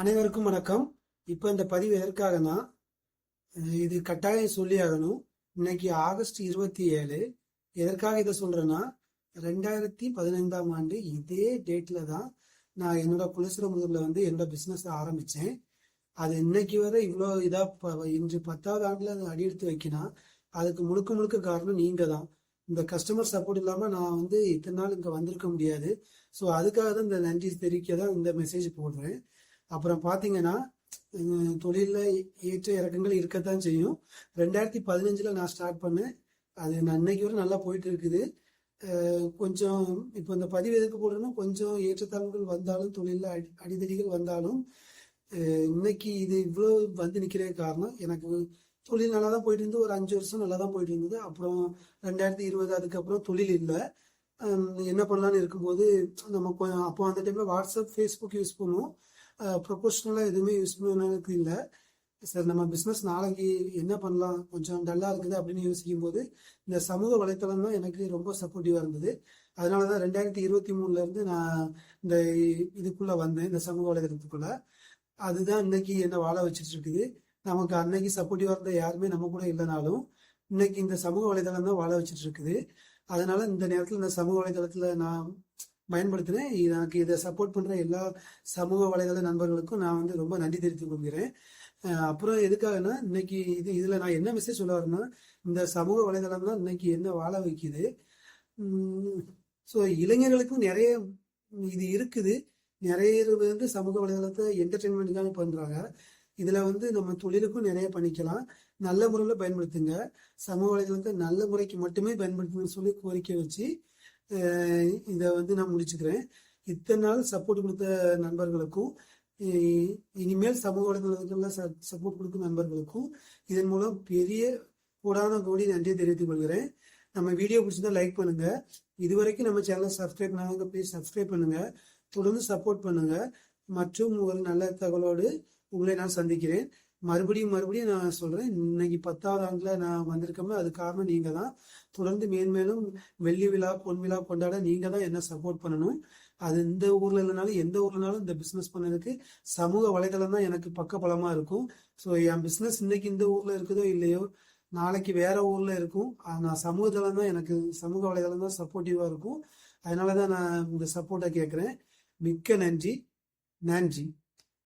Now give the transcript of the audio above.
அனைவருக்கும் வணக்கம். இப்போ இந்த பதிவு எதற்காகனா இது கட்டாயம் சொல்லி ஆகணும். இன்னைக்கு ஆகஸ்ட் இருபத்தி ஏழு. எதற்காக இதை சொல்றேன்னா ரெண்டாயிரத்தி பதினைந்தாம் ஆண்டு இதே டேட்ல தான் நான் என்னோட குலசிரமுதூர்ல வந்து என்னோட பிசினஸ் ஆரம்பிச்சேன். அது இன்னைக்கு வரை இவ்வளோ இதா இன்று பத்தாவது ஆண்டுல அதை அடியெடுத்து வைக்கினா அதுக்கு முழுக்க முழுக்க காரணம் நீங்க தான். இந்த கஸ்டமர் சப்போர்ட் இல்லாமல் நான் வந்து இத்தனை நாள் இங்கே வந்திருக்க முடியாது. ஸோ அதுக்காக தான் இந்த நன்றி தெரிவிக்க தான் இந்த மெசேஜ் போடுறேன். அப்புறம் பார்த்தீங்கன்னா தொழிலில் ஏற்ற இறக்கங்கள் இருக்கத்தான் செய்யும். ரெண்டாயிரத்தி பதினஞ்சில் நான் ஸ்டார்ட் பண்ணேன். அது நான் இன்னைக்கு வரை நல்லா போயிட்டு இருக்குது கொஞ்சம் இப்போ இந்த பதிவு எதுக்கு போடுறேன்னா கொஞ்சம் ஏற்றத்தாழ்வுகள் வந்தாலும் தொழிலில் அடி அடிதடிகள் வந்தாலும் இன்னைக்கு இது இவ்வளோ வந்து நிற்கிற காரணம் எனக்கு தொழில் நல்லா தான் போயிட்டு இருந்து ஒரு அஞ்சு வருஷம் நல்லா தான் போயிட்டு இருந்தது அப்புறம் ரெண்டாயிரத்தி இருபது அதுக்கப்புறம் தொழில் இல்லை. என்ன பண்ணலான்னு இருக்கும்போது நம்ம கொ- அப்போ அந்த டைம்ல வாட்ஸ்அப் ஃபேஸ்புக் யூஸ் பண்ணுவோம். ப்ரொபோஷனலாக எதுவுமே யூஸ் பண்ணதுக்கு இல்லை. சார் நம்ம பிஸ்னஸ் நாளைக்கு என்ன பண்ணலாம்? கொஞ்சம் டல்லாக இருக்குது அப்படின்னு யோசிக்கும் போது இந்த சமூக வலைத்தளம் தான் எனக்கு ரொம்ப சப்போர்ட்டிவாக இருந்தது. அதனால தான் ரெண்டாயிரத்தி இருபத்தி மூணுலேருந்து நான் இந்த இதுக்குள்ளே வந்தேன் இந்த சமூக வலைத்தளத்துக்குள்ள. அதுதான் இன்னைக்கு என்ன வாழ வச்சுட்டு இருக்குது. நமக்கு அன்னைக்கு சப்போர்ட்டிவாக இருந்த யாருமே நம்ம கூட இல்லைனாலும் இன்னைக்கு இந்த சமூக வலைதளம் தான் வாழ வச்சுட்டு இருக்குது. அதனால இந்த நேரத்தில் இந்த சமூக வலைதளத்தில் நான் பயன்படுத்தினேன். எனக்கு இதை சப்போர்ட் பண்ணுற எல்லா சமூக வலைதள நண்பர்களுக்கும் நான் வந்து ரொம்ப நன்றி தெரிவித்துக் கொள்கிறேன். அப்புறம் எதுக்காகனா இன்னைக்கு இது இதில் நான் என்ன மெசேஜ் சொல்ல வரேன்னா இந்த சமூக வலைதளம் தான் இன்னைக்கு என்ன வாழ வைக்குது. ஸோ இளைஞர்களுக்கும் நிறைய இது இருக்குது. நிறைய வந்து சமூக வலைதளத்தை என்டர்டெயின்மெண்ட்டுக்காக பண்ணுறாங்க இதில் வந்து நம்ம தொழிலுக்கும் நிறைய பண்ணிக்கலாம். நல்ல முறையில் பயன்படுத்துங்க. சமூக வலைதளத்தை நல்ல முறைக்கு மட்டுமே பயன்படுத்துங்கன்னு சொல்லி கோரிக்கை வச்சு இதை வந்து நான் முடிச்சுக்கிறேன். இத்தனை நாள் சப்போர்ட் கொடுத்த நண்பர்களுக்கும் இனிமேல் சமூக வலைதளங்களில் சப்போர்ட் கொடுக்கும் நண்பர்களுக்கும் இதன் மூலம் பெரிய கோடான கோடி நன்றியை தெரிவித்துக் கொள்கிறேன். நம்ம வீடியோ பிடிச்சிருந்தா லைக் பண்ணுங்க. இதுவரைக்கும் நம்ம சேனலை சப்ஸ்கிரைப் பண்ணாங்க ப்ளீஸ் சப்ஸ்கிரைப் பண்ணுங்க. தொடர்ந்து சப்போர்ட் பண்ணுங்க. மற்றும் ஒரு நல்ல தகவலோடு உங்களை நான் சந்திக்கிறேன். மறுபடியும் மறுபடியும் நான் சொல்றேன். இன்னைக்கு பத்தாவது ஆண்டுல நான் வந்திருக்கோமே அது காரணம் நீங்க தான் தொடர்ந்து மேன்மேலும் வெள்ளி விழா பொன் விழா கொண்டாட நீங்க தான் என்ன சப்போர்ட் பண்ணணும். அது இந்த ஊர்ல இல்லைனாலும் எந்த ஊர்லனாலும் இந்த பிசினஸ் பண்ணதுக்கு சமூக வலைதளம் தான் எனக்கு பக்கபலமா இருக்கும். ஸோ என் பிசினஸ் இன்னைக்கு இந்த ஊர்ல இருக்குதோ இல்லையோ நாளைக்கு வேற ஊர்ல இருக்கும். நான் சமூகத்தளம் தான் எனக்கு சமூக வலைதளம் தான் சப்போர்ட்டிவா இருக்கும். அதனாலதான் நான் இந்த சப்போர்ட்டை கேட்குறேன் மிக்க நன்றி. நன்றி.